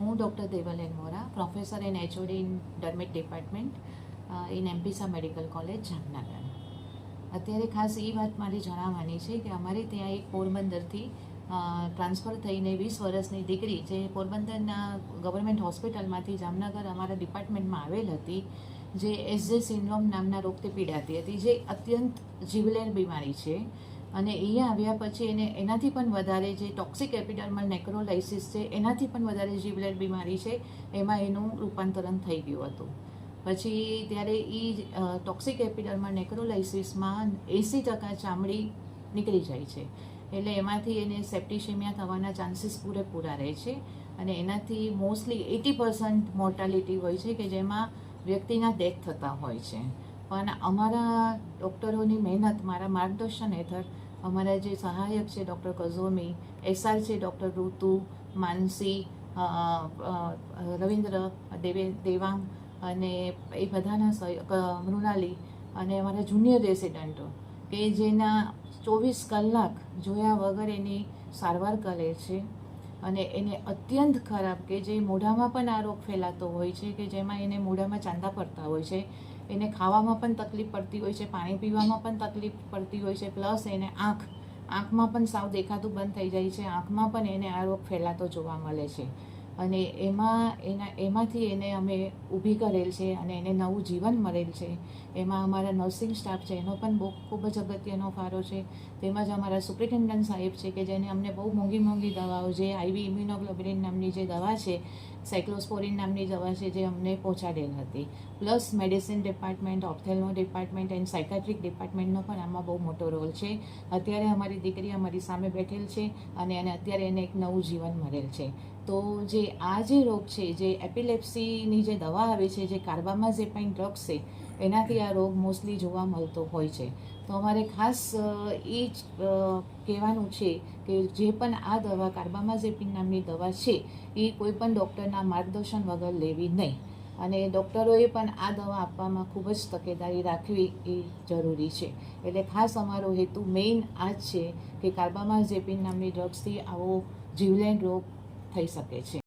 હું doctor Devlen Vora, professor in HOD in derma department in એમપીસા medical college Jamnagar. અત્યારે ખાસ એ વાત મારી જણાવવાની છે કે અમારે ત્યાં એક પોરબંદરથી ટ્રાન્સફર થઈને વીસ વર્ષની દીકરી જે પોરબંદરના ગવર્મેન્ટ હોસ્પિટલમાંથી જામનગર અમારા ડિપાર્ટમેન્ટમાં આવેલ હતી, જે એસજે સિન્ડ્રોમ નામના રોગથી પીડાતી હતી, જે અત્યંત જીવલેણ બીમારી છે. અને અહીંયા આવ્યા પછી એને એનાથી પણ વધારે જે ટોક્સિક એપિડર્મલ નેક્રોલાઇસિસ છે, એનાથી પણ વધારે જીવલેર બીમારી છે, એમાં એનું રૂપાંતરણ થઈ ગયું હતું. પછી ત્યારે એ ટોક્સિક એપિડર્મલ નેક્રોલાઇસિસમાં એંસી ટકા ચામડી નીકળી જાય છે. એટલે એમાંથી એને સેપ્ટિશેમિયા થવાના ચાન્સીસ પૂરેપૂરા રહે છે અને એનાથી મોસ્ટલી એટી પર્સન્ટ મોર્ટાલિટી હોય છે કે જેમાં વ્યક્તિના ડેથ થતા હોય છે. પણ અમારા ડૉક્ટરોની મહેનત, મારા માર્ગદર્શન હેઠળ અમારા જે સહાયક છે ડૉક્ટર કઝોમી, એસઆર છે ડૉક્ટર ઋતુ, માનસી રવિન્દ્ર, દેવે, દેવાંગ અને એ બધાના મૃણાલી અને અમારા જુનિયર રેસિડન્ટો કે જેના ચોવીસ કલાક જોયા વગર એની સારવાર કરે છે અને એને અત્યંત ખરાબ કે જે મોઢામાં પણ આ રોગ ફેલાતો હોય છે કે જેમાં એને મોઢામાં ચાંદા પડતા હોય છે એને ખાવામાં પણ તકલીફ પડતી હોય છે, પાણી પીવામાં પણ તકલીફ પડતી હોય છે, પ્લસ એને આંખ, આંખમાં પણ સાવ દેખાતું બંધ થઈ જાય છે, આંખમાં પણ એને આ રોગ ફેલાતો જોવા મળે છે. અને એમાં એના, એમાંથી એને અમે ઊભી કરેલ છે અને એને નવું જીવન મળેલ છે. એમાં અમારા નર્સિંગ સ્ટાફ છે, એનો પણ બહુ, ખૂબ જ અગત્યનો ફાળો છે. તેમજ અમારા સુપ્રિન્ટેન્ડન્ટ સાહેબ છે કે જેને અમને બહુ મોંઘી મોંઘી દવાઓ, જે આઈવી ઇમ્યુનોગ્લોબુલિન નામની જે દવા છે, સાયક્લોસ્પોરિન નામની દવા છે જે અમને પહોંચાડેલ હતી. પ્લસ મેડિસિન ડિપાર્ટમેન્ટ ઓપ્થેલનો ડિપાર્ટમેન્ટ એન્ડ સાયકાટ્રિક ડિપાર્ટમેન્ટનો પણ આમાં બહુ મોટો રોલ છે. અત્યારે અમારી દીકરી અમારી સામે બેઠેલ છે અને એને અત્યારે એને એક નવું જીવન મળેલ છે. તો જે આ જે રોગ છે, જે એપિલેપ્સીની જે દવા આવે છે, જે કાર્બામાઝેપાઇન ડ્રગ્સ છે, એનાથી આ રોગ મોસ્ટલી જોવા મળતો હોય છે. તો અમારે ખાસ એ જ કહેવાનું છે કે જે પણ આ દવા કાર્બામાઝેપિન નામની દવા છે, એ કોઈ પણ ડૉક્ટરના માર્ગદર્શન વગર લેવી નહીં. અને ડૉક્ટરોએ પણ આ દવા આપવામાં ખૂબ જ તકેદારી રાખવી એ જરૂરી છે. એટલે ખાસ અમારો હેતુ મેઇન આ જ છે કે કાર્બામાઝેપિન નામની ડ્રગ્સથી આવો જીવલેણ રોગ થઈ શકે છે.